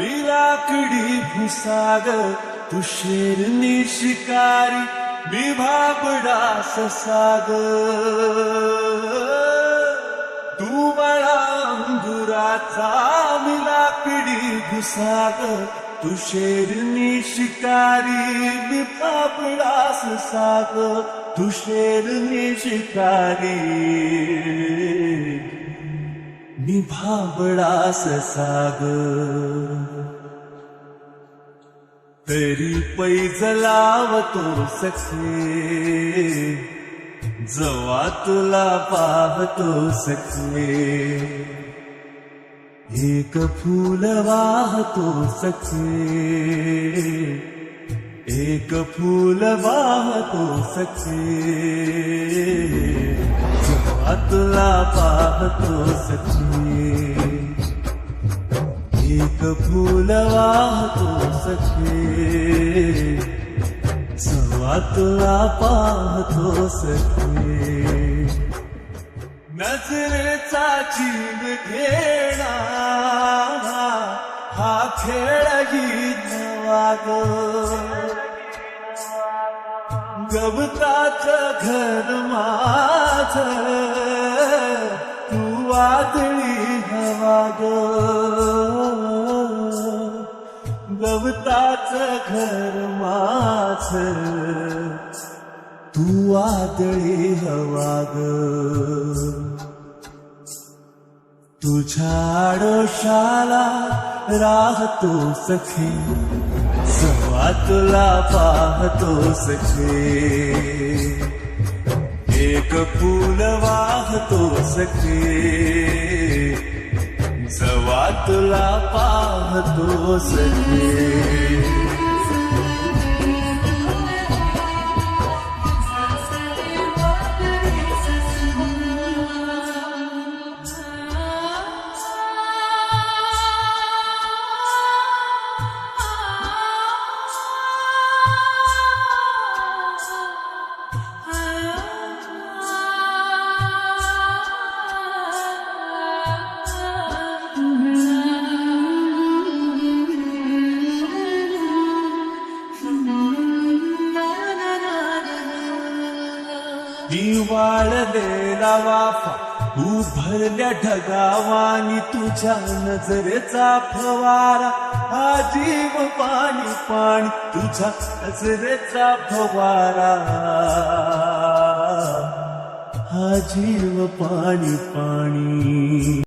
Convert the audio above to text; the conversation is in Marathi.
बिराकडी भुसाग तू शेरनी शिकारी मी भाबडा ससाग तू मला अंगुराचा मी लाकडी भुसाग तू शेरनी शिकारी मी भाबडा ससाग तू शेरनी शिकारी मी भाबडास साग तरी पैज लावतो सखे जवा तुला पाहतो सखे एक फूल वाहतो सखे एक फूल वाहतो सखे जेव्हा तुला पाहतो सखे. एक फूल वाहतो सखे. जेव्हा तुला पाहतो सखे. नजरेचा जीव घेणा हा खेळही नवाग. गवताच घर माझ तू वादळी हवा ग. गवताच घर माझ तू वादळी हवा ग. तुझ्या आडोशाला राहतो सखे. सवा तुला पाहतो सखे. एक फूल वाहतो सखे जवा तुला पाहतो सखे वाळलेला वाफा उभरल्या ढगावानी तुझ्या नजरेचा फवारा. हा जीव पाणी पाणी तुझ्या नजरेचा फवारा. हा जीव पाणी पाणी.